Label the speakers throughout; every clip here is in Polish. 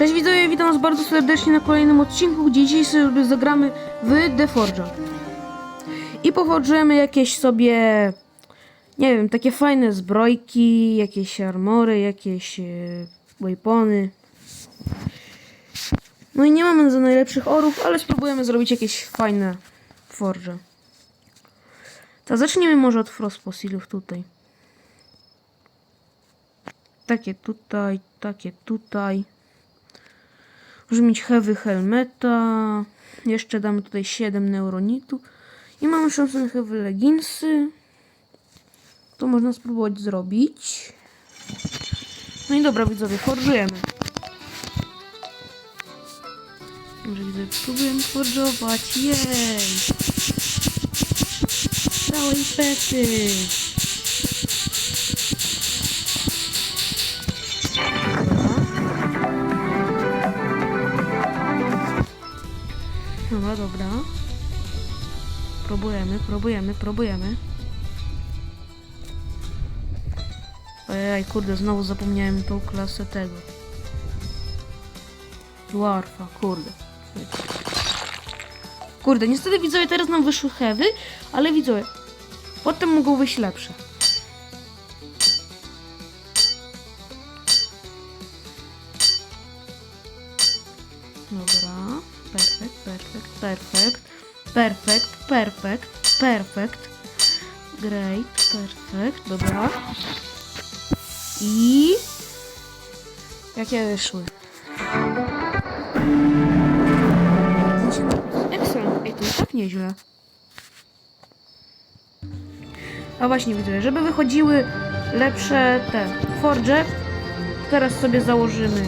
Speaker 1: Cześć widzowie, witam was bardzo serdecznie na kolejnym odcinku, gdzie dzisiaj sobie zagramy w The Forge'a. I poforżujemy jakieś sobie, nie wiem, takie fajne zbrojki, jakieś armory, jakieś e, weapony. No i nie mamy za najlepszych orów, ale spróbujemy zrobić jakieś fajne forge. To zaczniemy może od Frost Fossilów tutaj. Takie tutaj, takie tutaj. Możemy mieć heavy helmeta. Jeszcze damy tutaj 7 neuronitu. I mamy szansę na heavy leginsy. To można spróbować zrobić. No i dobra widzowie, forżujemy. Może widzowie, spróbujemy forżować. Jej! Całej pety. Dobra, dobra. Próbujemy, próbujemy, próbujemy. Ojej, kurde, znowu zapomniałem tą klasę tego. Dwarfa, kurde. Kurde, niestety widzowie teraz nam wyszły heavy, ale widzowie, potem mogą wyjść lepsze. Perfekt. Perfekt, perfekt, perfekt. Great, perfekt, dobra. I... Jakie wyszły? Excellent. Ej, to jest tak nieźle. A właśnie widzę, żeby wychodziły lepsze te forge, teraz sobie założymy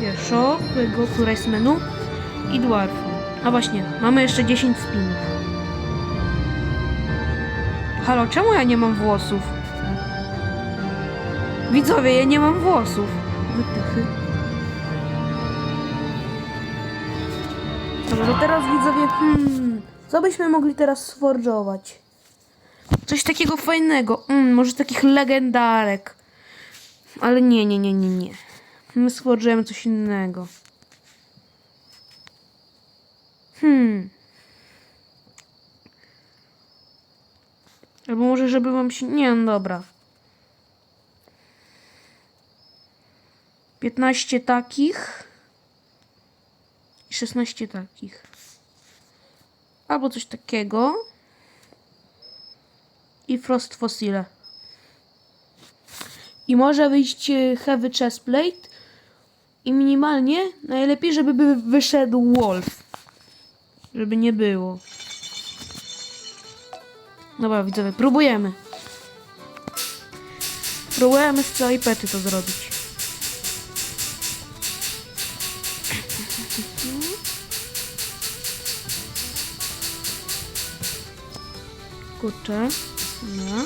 Speaker 1: pieszo, tego, któraś z menu i dwarfu. A właśnie, mamy jeszcze 10 spinów. Halo, czemu ja nie mam włosów? Widzowie, ja nie mam włosów. Wytychy. Teraz widzowie, hmm, co byśmy mogli teraz sforżować? Coś takiego fajnego, mm, może takich legendarek. Ale nie, nie, nie, nie, nie. My sforżujemy coś innego. Hmm. Albo może, żeby wam się... Nie, no dobra. 15 takich. I 16 takich. Albo coś takiego. I Frost Fossile. I może wyjść e, Heavy Chestplate. I minimalnie najlepiej, żeby by wyszedł Wolf. Żeby nie było. Dobra, widzowie, próbujemy. Próbujemy z całej pety to zrobić. Kurczę. No.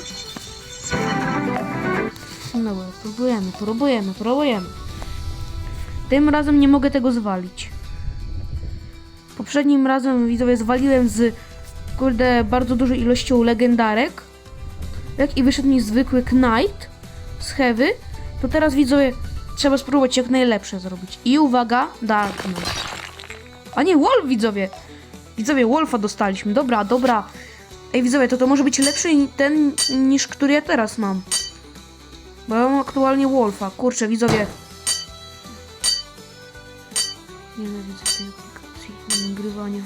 Speaker 1: Dobra, próbujemy, próbujemy, próbujemy. Tym razem nie mogę tego zwalić. Poprzednim razem widzowie zwaliłem z kurde bardzo dużą ilością legendarek. Jak i wyszedł mi zwykły Knight z Heavy, to teraz widzowie trzeba spróbować jak najlepsze zrobić. I uwaga, Dark Knight. A nie, Wolf widzowie. Widzowie, Wolfa dostaliśmy. Dobra, dobra. Ej widzowie, to to może być lepszy ten niż który ja teraz mam. Bo ja mam aktualnie Wolfa. Kurczę, widzowie. Nienawidzę do nagrywania.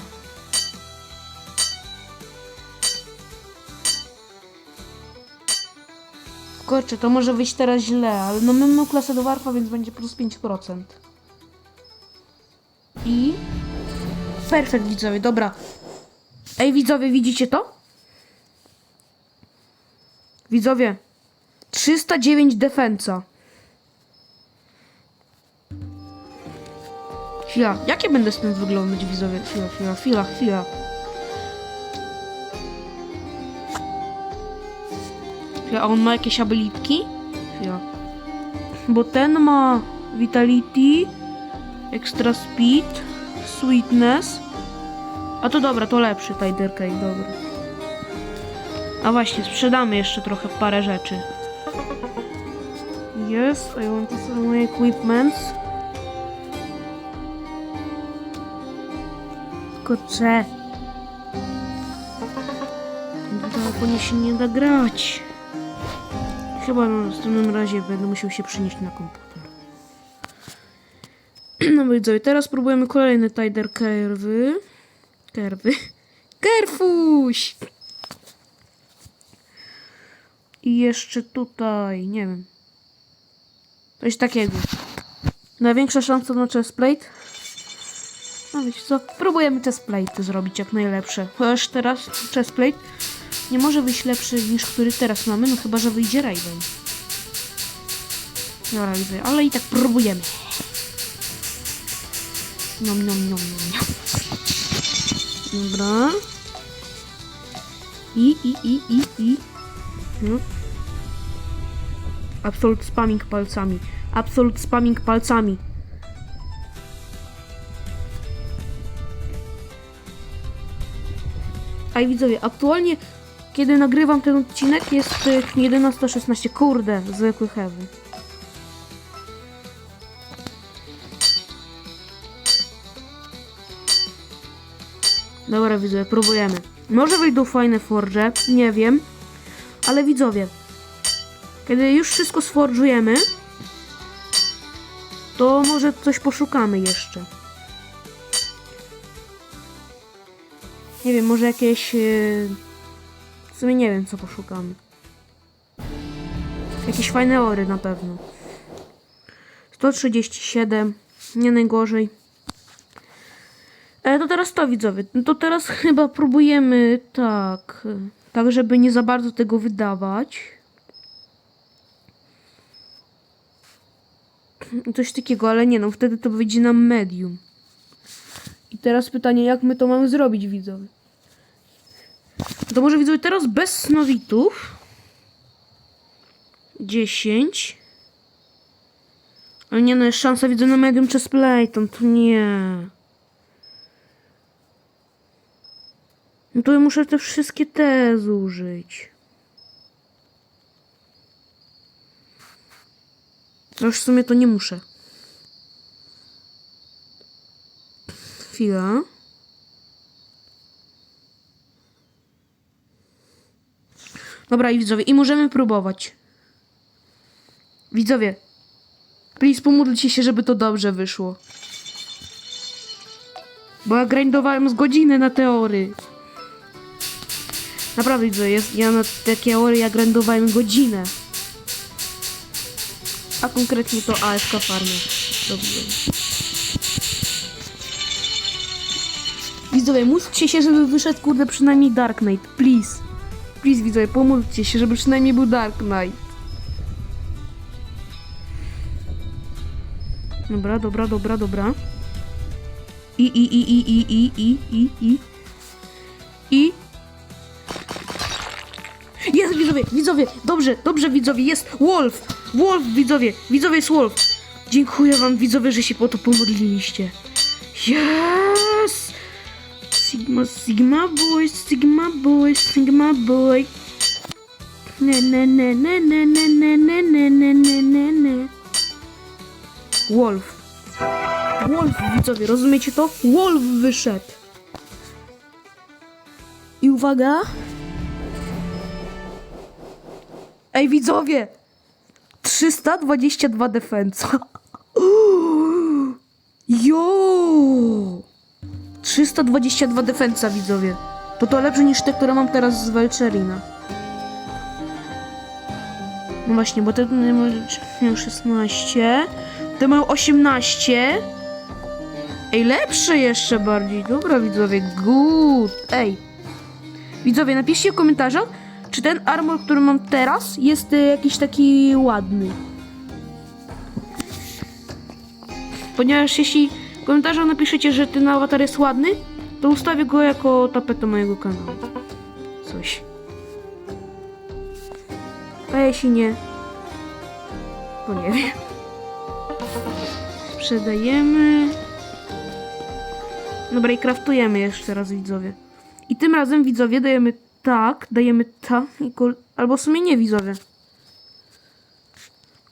Speaker 1: Kurczę, to może wyjść teraz źle, ale no my mamy klasę do warfa, więc będzie plus 5%. I... Perfekt, widzowie, dobra. Ej, widzowie, widzicie to? Widzowie, 309 defensa. Chwila, jakie będę tym wyglądać, widzowie? Chwila, chwila, chwila, chwila. Chwila, a on ma jakieś abilitki? Chwila. Bo ten ma Vitality, Extra Speed, Sweetness. A to dobra, to lepszy Tiger Cake, dobra. A właśnie, sprzedamy jeszcze trochę parę rzeczy. Yes, I want to sell my equipments. Kurczę. Na telefonie się nie da grać. Chyba na następnym razie będę musiał się przenieść na komputer. No widzowie, teraz próbujemy kolejny Tider Kerwy. Kerwy. Kerfuś! I jeszcze tutaj, nie wiem. Coś takiego. Największa szansa na chestplate? No wiecie co, próbujemy chestplate zrobić jak najlepsze. Chociaż teraz chestplate nie może być lepszy niż który teraz mamy, no chyba, że wyjdzie Raven. Dobra, widzę, ale i tak próbujemy. Nom, nom, nom, nom. Dobra. I, i, i, i, i. No. Absolut spamming palcami. Absolut spamming palcami. I widzowie, aktualnie kiedy nagrywam ten odcinek jest y, 11.16. Kurde, zwykły heavy. Dobra widzowie, próbujemy. Może wyjdą fajne forge, nie wiem. Ale widzowie, kiedy już wszystko sforżujemy, to może coś poszukamy jeszcze. Nie wiem, może jakieś... Yy... W sumie nie wiem, co poszukamy. Jakieś fajne ory na pewno. 137, nie najgorzej. E, to teraz to widzowie. No to teraz chyba próbujemy tak. Tak, żeby nie za bardzo tego wydawać. Coś takiego, ale nie no, wtedy to wyjdzie nam medium. I teraz pytanie, jak my to mamy zrobić, widzowie? To może widzowie teraz bez snowitów. 10. Ale nie no, jest szansa widzę na medium czy Playton, to nie. No to ja muszę te wszystkie te zużyć. No już w sumie to nie muszę. Dobra i widzowie, i możemy próbować. Widzowie, please pomódlcie się, żeby to dobrze wyszło. Bo ja grindowałem z godziny na teorii. Naprawdę widzowie, ja na te teorie ja grindowałem godzinę. A konkretnie to AFK Farmę. Dobrze. Widzowie, módlcie się, żeby wyszedł kurde przynajmniej Dark Knight, please. Please widzowie, pomódlcie się, żeby przynajmniej był Dark Knight. Dobra, dobra, dobra, dobra. I, i, i, i, i, i, i, i, i. I. Jest widzowie, widzowie, dobrze, dobrze widzowie, jest Wolf, Wolf widzowie, widzowie jest Wolf. Dziękuję wam widzowie, że się po to pomodliliście. Yes! Sigma, Sigma boy, Sigma boy, Sigma boy. Ne, ne, ne, ne, ne, ne, ne, ne, ne, ne, ne, ne, ne. Wolf. Wolf, widzowie, rozumiecie to? Wolf wyszedł. I uwaga. Ej, widzowie! 322 defensa. Jo! 322 defensa, widzowie. To to lepsze niż te, które mam teraz z Welcherina. No właśnie, bo te mają 16, te mają 18. Ej, lepsze jeszcze bardziej. Dobra, widzowie, good. Ej. Widzowie, napiszcie w komentarzach, czy ten armor, który mam teraz, jest y, jakiś taki ładny. Ponieważ jeśli w komentarzach napiszecie, że ten awatar jest ładny, to ustawię go jako tapetę mojego kanału. Coś. A jeśli nie, to nie wiem. Sprzedajemy. Dobra i kraftujemy jeszcze raz widzowie. I tym razem widzowie dajemy tak, dajemy kol... Albo w sumie nie widzowie.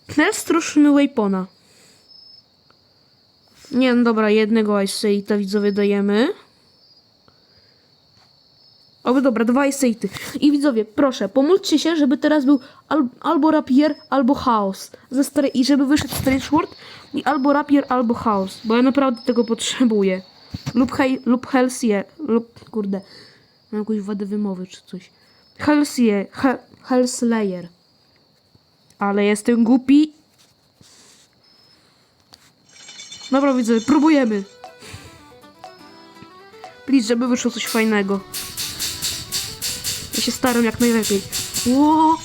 Speaker 1: Knell struszymy Waypona. Nie, no dobra, jednego Ice widzowie dajemy. O, dobra, dwa esejty. I widzowie, proszę, pomóżcie się, żeby teraz był al albo rapier, albo chaos. Ze I żeby wyszedł Strange World i albo rapier, albo chaos. Bo ja naprawdę tego potrzebuję. Lub, hej, lub Helsie, lub, kurde, mam jakąś wadę wymowy czy coś. Helsie, Hel Hellslayer. Ale jestem głupi. Dobra, widzowie, próbujemy. Please, żeby wyszło coś fajnego. Ja się staram jak najlepiej. Ło!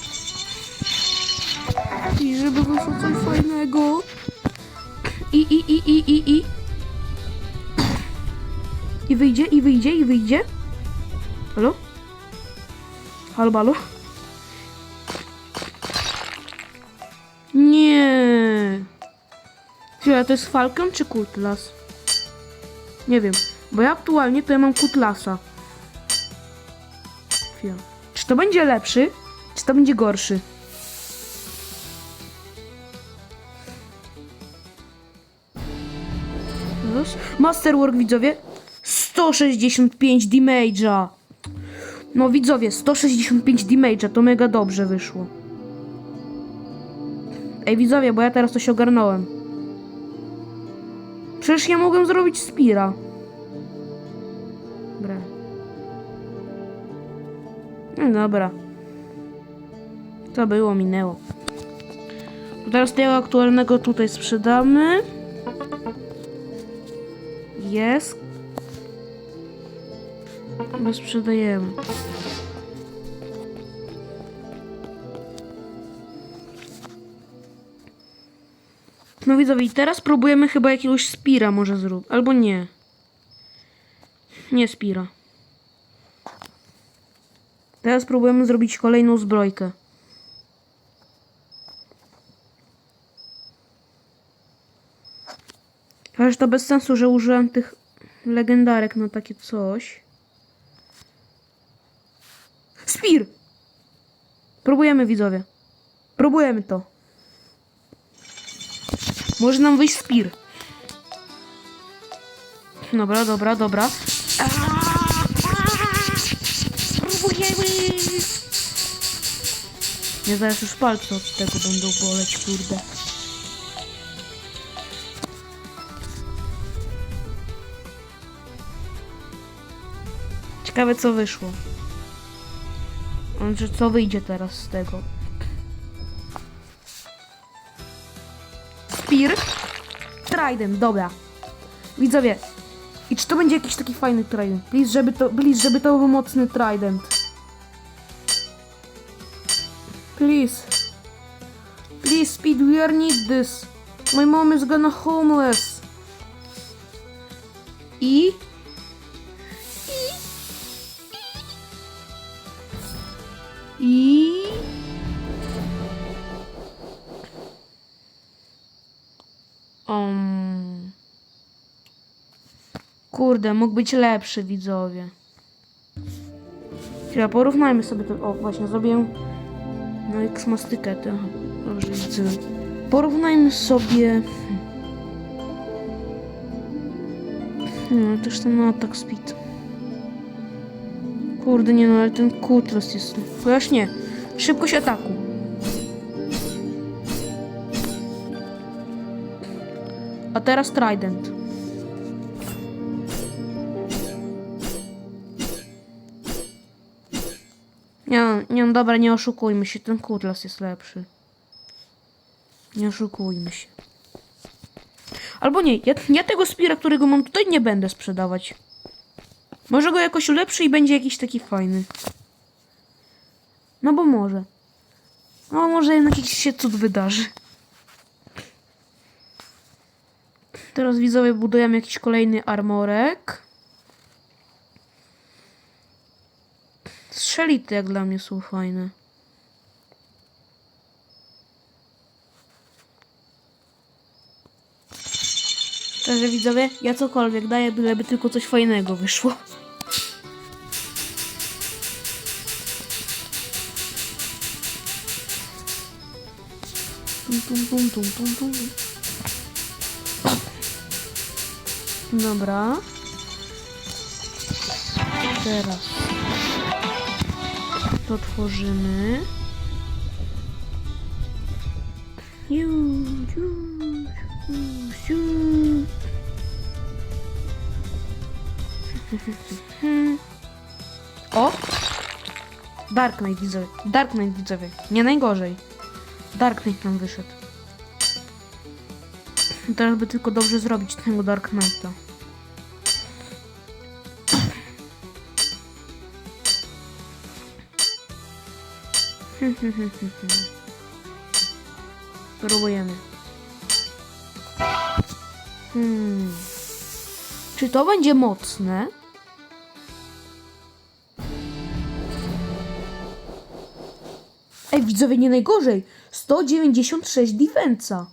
Speaker 1: I żeby wyszło coś fajnego. I, i, i, i, i, i. I wyjdzie, i wyjdzie, i wyjdzie. Halo? Halo, halo? Chwila, to jest Falcon czy Kutlas? Nie wiem, bo ja aktualnie to ja mam Kutlasa. Chwila. Czy to będzie lepszy, czy to będzie gorszy? Masterwork, widzowie. 165 damage'a. No widzowie, 165 damage'a, to mega dobrze wyszło. Ej widzowie, bo ja teraz to się ogarnąłem. Przecież ja mogłem zrobić Spira. Dobra. No dobra. To było, minęło. Teraz tego aktualnego tutaj sprzedamy. Jest. Bo sprzedajemy. No widzowie, teraz próbujemy chyba jakiegoś Spira może zrobić. Albo nie. Nie Spira. Teraz próbujemy zrobić kolejną zbrojkę. Chociaż to bez sensu, że użyłem tych legendarek na takie coś. Spir! Próbujemy, widzowie. Próbujemy to. Może nam wyjść Spir. Dobra, dobra, dobra. Próbujemy! Nie zaraz już palce od tego będą boleć, kurde. Ciekawe co wyszło. Znaczy co wyjdzie teraz z tego. Trident, dobra. Widzowie. I czy to będzie jakiś taki fajny trident? Please, żeby to, please, żeby to był mocny trident. Please. Please, Speed, we are need this. My mom is gonna homeless. I... Kurde, mógł być lepszy, widzowie. Chwila, porównajmy sobie to. O, właśnie, zrobiłem. No, jak mastykę. to- Dobrze, widzę. Porównajmy sobie. No, też ten atak speed. Kurde, nie no, ale ten kutlas jest... Chociaż nie. Szybkość ataku. A teraz Trident. Nie, no, dobra, nie oszukujmy się, ten kutlas jest lepszy. Nie oszukujmy się. Albo nie, ja, ja tego Spira, którego mam tutaj, nie będę sprzedawać. Może go jakoś ulepszy i będzie jakiś taki fajny. No bo może. No może jednak jakiś się cud wydarzy. Teraz widzowie budujemy jakiś kolejny armorek. Strzelity jak dla mnie są fajne. Także widzowie, ja cokolwiek daję, byleby tylko coś fajnego wyszło. Tum, tum, tum, tum, tum, tum. Dobra. Teraz. To tworzymy. O! Dark Knight widzowie. Dark Knight widzowie. Nie najgorzej. Dark Knight nam wyszedł. Teraz by tylko dobrze zrobić tego Dark Knighta. Próbujemy. Hmm. Czy to będzie mocne? Ej, widzowie, nie najgorzej. 196 defensa.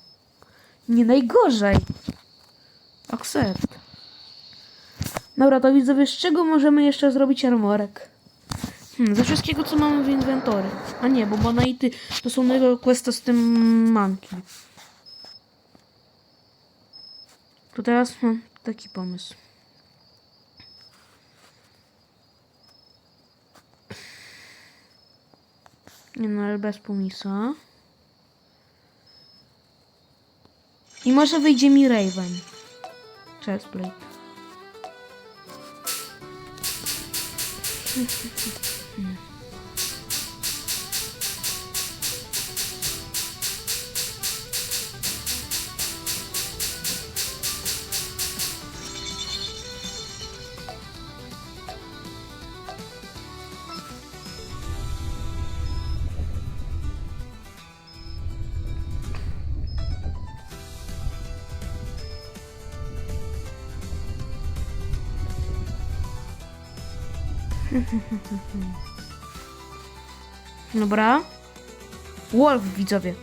Speaker 1: Nie najgorzej. Accept. Dobra, to widzowie, z czego możemy jeszcze zrobić armorek? Hmm, ze wszystkiego, co mamy w inwentory. A nie, bo Bonite to są nowego questa z tym manki. To teraz mam taki pomysł. Nie no, ale bez pomisa. I może wyjdzie mi Raven. Chestplate. 음. Dobra. Wolf, widzowie.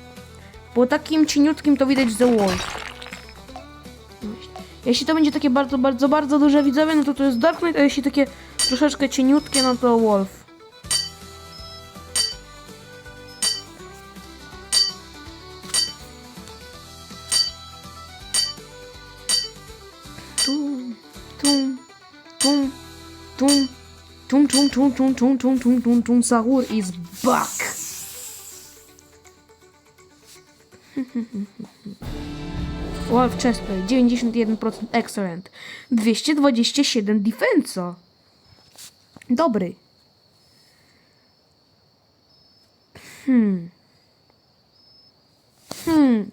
Speaker 1: Bo takim cieniutkim to widać The Wolf. Jeśli to będzie takie bardzo, bardzo, bardzo duże widzowie, no to to jest Dark Knight, a jeśli takie troszeczkę cieniutkie, no to Wolf. Chun Chun Chun Chun Chun Chun Sahur is back! Wolf Chesplay 91% excellent. 227 defensa Dobry. Hmm. Hmm.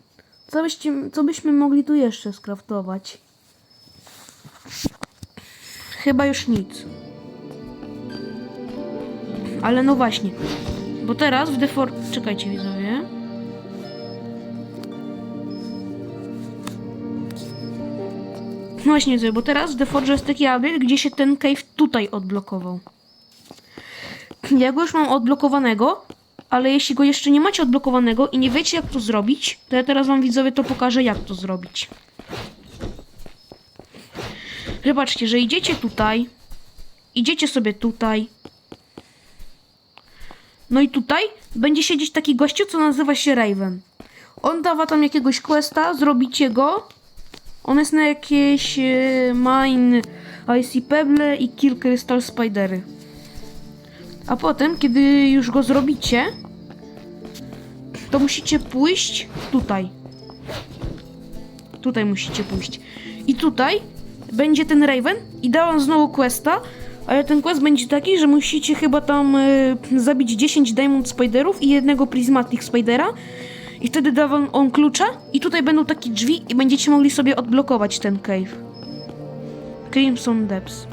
Speaker 1: Co, byście, co byśmy mogli tu jeszcze skraftować? Chyba już nic. Ale no właśnie. Bo teraz w defor... Czekajcie widzowie. No właśnie widzowie, bo teraz w Deforge jest taki update, gdzie się ten cave tutaj odblokował. Ja go już mam odblokowanego, ale jeśli go jeszcze nie macie odblokowanego i nie wiecie jak to zrobić, to ja teraz wam widzowie to pokażę jak to zrobić. Zobaczcie, że idziecie tutaj, idziecie sobie tutaj, no i tutaj będzie siedzieć taki gościu, co nazywa się Raven. On dawa tam jakiegoś questa, zrobicie go. On jest na jakieś e, mine Icy Pebble i Kill Crystal Spidery. A potem, kiedy już go zrobicie, to musicie pójść tutaj. Tutaj musicie pójść. I tutaj będzie ten Raven i da wam znowu questa, ale ten quest będzie taki, że musicie chyba tam y, zabić 10 Diamond Spiderów i jednego Prismatic Spidera. I wtedy da wam on klucza i tutaj będą takie drzwi i będziecie mogli sobie odblokować ten cave. Crimson Depths.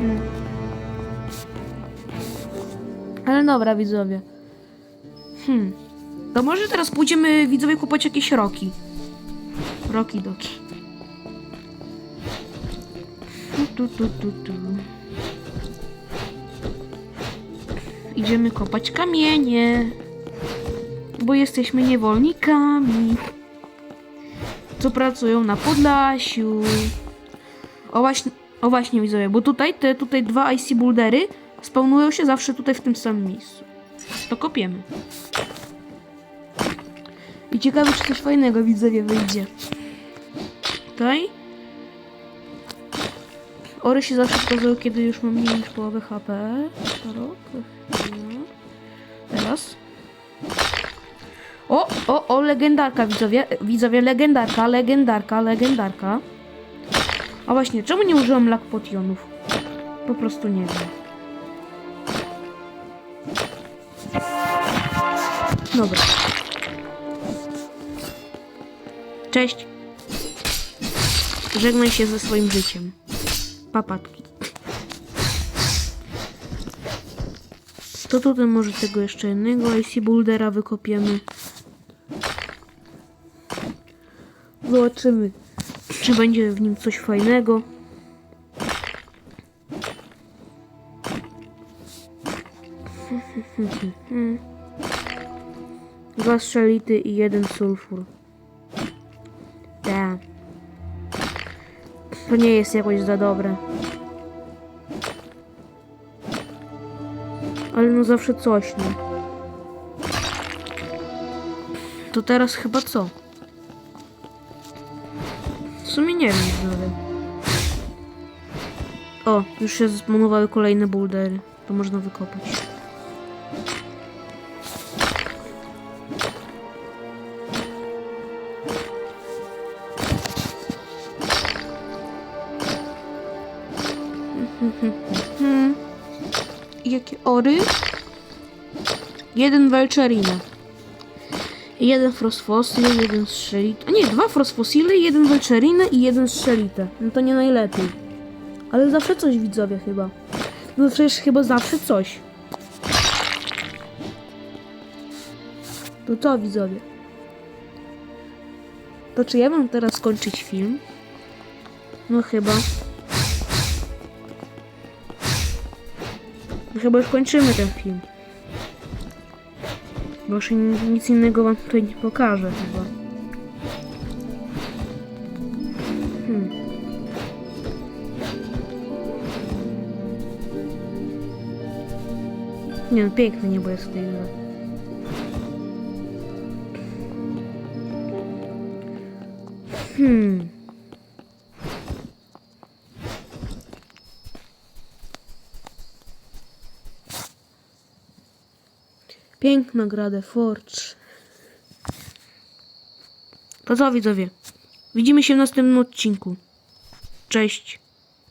Speaker 1: Mm. Ale dobra, widzowie. Hmm. To może teraz pójdziemy, widzowie, kupować jakieś roki. Roki doki. Tu, tu, tu, tu. Idziemy kopać kamienie, bo jesteśmy niewolnikami, co pracują na Podlasiu. O właśnie, o właśnie widzowie, bo tutaj te tutaj dwa IC bouldery spawnują się zawsze tutaj w tym samym miejscu. To kopiemy. I ciekawe, czy coś fajnego widzowie wyjdzie. Tutaj. Ory się zawsze pokazują, kiedy już mam mniej niż połowę HP. Teraz. O, o, o, legendarka, widzowie. Widzowie, legendarka, legendarka, legendarka. A właśnie, czemu nie użyłam lak potionów? Po prostu nie wiem. Dobra. Cześć. Żegnaj się ze swoim życiem. Papatki. To tutaj może tego jeszcze jednego IC Bouldera wykopiemy. Zobaczymy, czy będzie w nim coś fajnego. Dwa strzelity i jeden sulfur. Tak. To nie jest jakoś za dobre. Ale no zawsze coś, no. To teraz chyba co? W sumie nie wiem. O, już się zmonowały kolejne bouldery. To można wykopać. Ory? Jeden Velcherina. Jeden Frostfossil, jeden Strzelit. A nie, dwa Frostfossile, jeden Velcherina i jeden Strzelite. No to nie najlepiej. Ale zawsze coś widzowie chyba. No przecież chyba zawsze coś. To co widzowie? To czy ja mam teraz skończyć film? No chyba. Ten film. Bo już ni- nic innego wam tutaj nie pokażę chyba. Hmm. Nie no, piękne niebo jest w tej grze. Hmm. Piękna gra The Forge. To co widzowie? Widzimy się w następnym odcinku. Cześć.